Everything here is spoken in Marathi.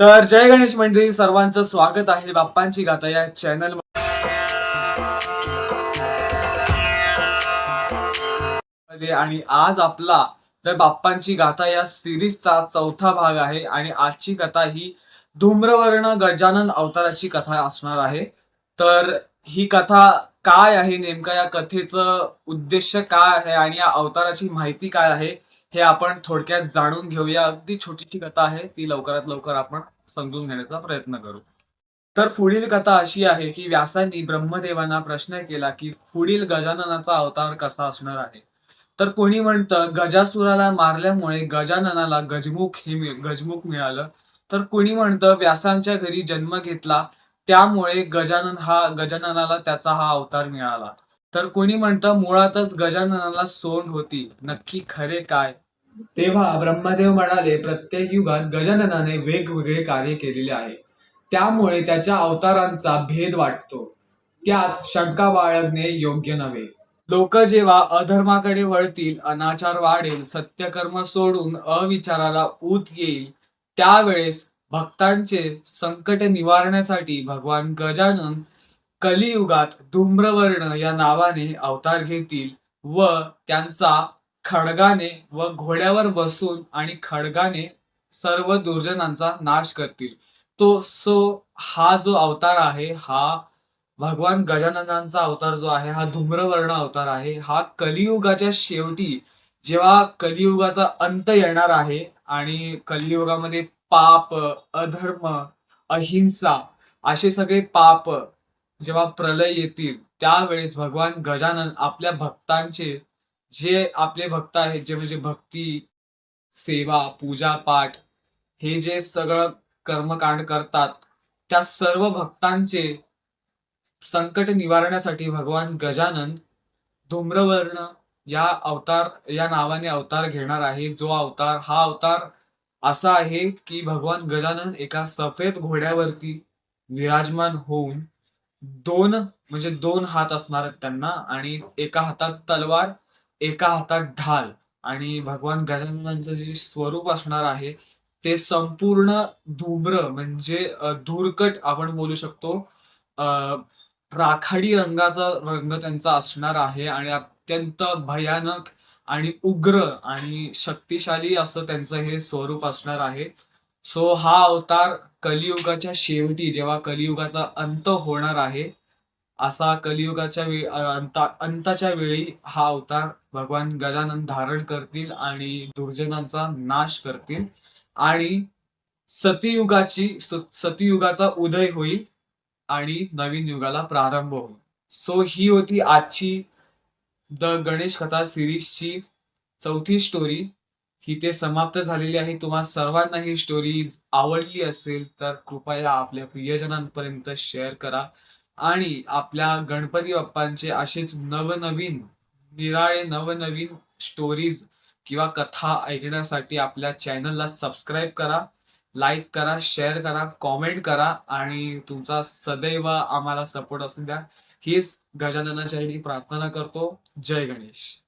तर जय गणेश मंडळी सर्वांचं स्वागत आहे बाप्पांची गाथा या चॅनलमध्ये. आणि आज आपला तर बाप्पांची गाथा या सिरीजचा चौथा भाग आहे आणि आजची कथा ही धूम्रवर्ण गजानन अवताराची कथा असणार आहे. तर ही कथा काय आहे नेमका या कथेचं उद्देश काय आहे आणि या अवताराची माहिती काय आहे हे आपण थोडक्यात जाणून घेऊया. अगदी छोटीशी कथा आहे. ती लवकरात लवकर आपण समजून घेण्याचा प्रयत्न करू. तर पुढील कथा अशी आहे की व्यासांनी ब्रह्मदेवांना प्रश्न केला की पुढील गजाननाचा अवतार कसा असणार आहे? तर कोणी म्हणतं गजासुराला मारल्यामुळे गजाननाला गजमुख हे गजमुख मिळालं. तर कोणी म्हणतं व्यासांच्या घरी जन्म घेतला त्यामुळे गजानन हा गजाननाला त्याचा हा अवतार मिळाला. तर कोणी म्हणतं मुळातच गजाननाला सोंड होती. नक्की खरे काय? तेव्हा ब्रह्मदेव म्हणाले प्रत्येक युगात गजाननाने वेगवेगळे कार्य केलेले आहे. त्यामुळे त्याच्या अवतारांचा भेद वाटतो. त्यात शंका बाळगणे योग्य नव्हे. लोक जेव्हा अधर्माकडे वळतील अनाचार वाढेल सत्यकर्म सोडून अविचाराला ऊत येईल त्यावेळेस भक्तांचे संकट निवारण्यासाठी भगवान गजानन कलियुगात धूम्रवर्ण या नावाने अवतार घेतील व त्यांचा खडगाने व घोड्यावर बसून आणि खडगाने सर्व दुर्जनांचा नाश करतील. तो सो हा जो अवतार आहे हा भगवान गजाननांचा अवतार जो आहे हा धूम्रवर्ण अवतार आहे हा कलियुगाच्या शेवटी जेव्हा कलियुगाचा अंत येणार आहे आणि कलियुगामध्ये पाप अधर्म अहिंसा असे सगळे पाप जेव्हा प्रलय येतील त्यावेळेस भगवान गजानन आपल्या भक्तांचे जे आपले भक्त आहेत जे म्हणजे भक्ती सेवा पूजा पाठ हे जे सगळं कर्मकांड करतात त्या सर्व भक्तांचे संकट निवारण्यासाठी भगवान गजानन धूम्रवर्ण या अवतार या नावाने अवतार घेणार आहे. जो अवतार हा अवतार असा आहे की भगवान गजानन एका सफेद घोड्यावरती विराजमान होऊन दोन म्हणजे दोन हात असणार आहेत त्यांना आणि एका हातात तलवार एका हातात ढाल. आणि भगवान गजाननांचं जे स्वरूप असणार आहे ते संपूर्ण धूम्र म्हणजे धूरकट आपण बोलू शकतो. राखाडी रंगाचा रंग त्यांचा असणार आहे आणि अत्यंत भयानक आणि उग्र आणि शक्तिशाली असं त्यांचं हे स्वरूप असणार आहे. सो हा अवतार कलियुगाच्या शेवटी जेव्हा कलियुगाचा अंत होणार आहे असा कलियुगाच्या वे अंत अंताच्या वेळी हा अवतार भगवान गजानन धारण करतील आणि दुर्जनांचा नाश करतील आणि सतीयुगाची सतयुगाचा सतीयुगाचा उदय होईल आणि नवीन युगाला प्रारंभ होईल. सो ही होती आजची द गणेश कथा सिरीजची चौथी स्टोरी ही ते समाप्त झालेली आहे. तुम्हा सर्वांना ही स्टोरी आवडली असेल तर कृपया आपल्या प्रियजनांपर्यंत शेअर करा. आणि आपल्या गणपती बाप्पांचे असेच नवनवीन निराळे नवनवीन स्टोरीज किंवा कथा ऐकण्यासाठी आपल्या चॅनलला सबस्क्राईब करा लाईक करा शेअर करा कॉमेंट करा आणि तुमचा सदैव आम्हाला सपोर्ट असू द्या. हीच गजाननाच्या प्रार्थना करतो. जय गणेश.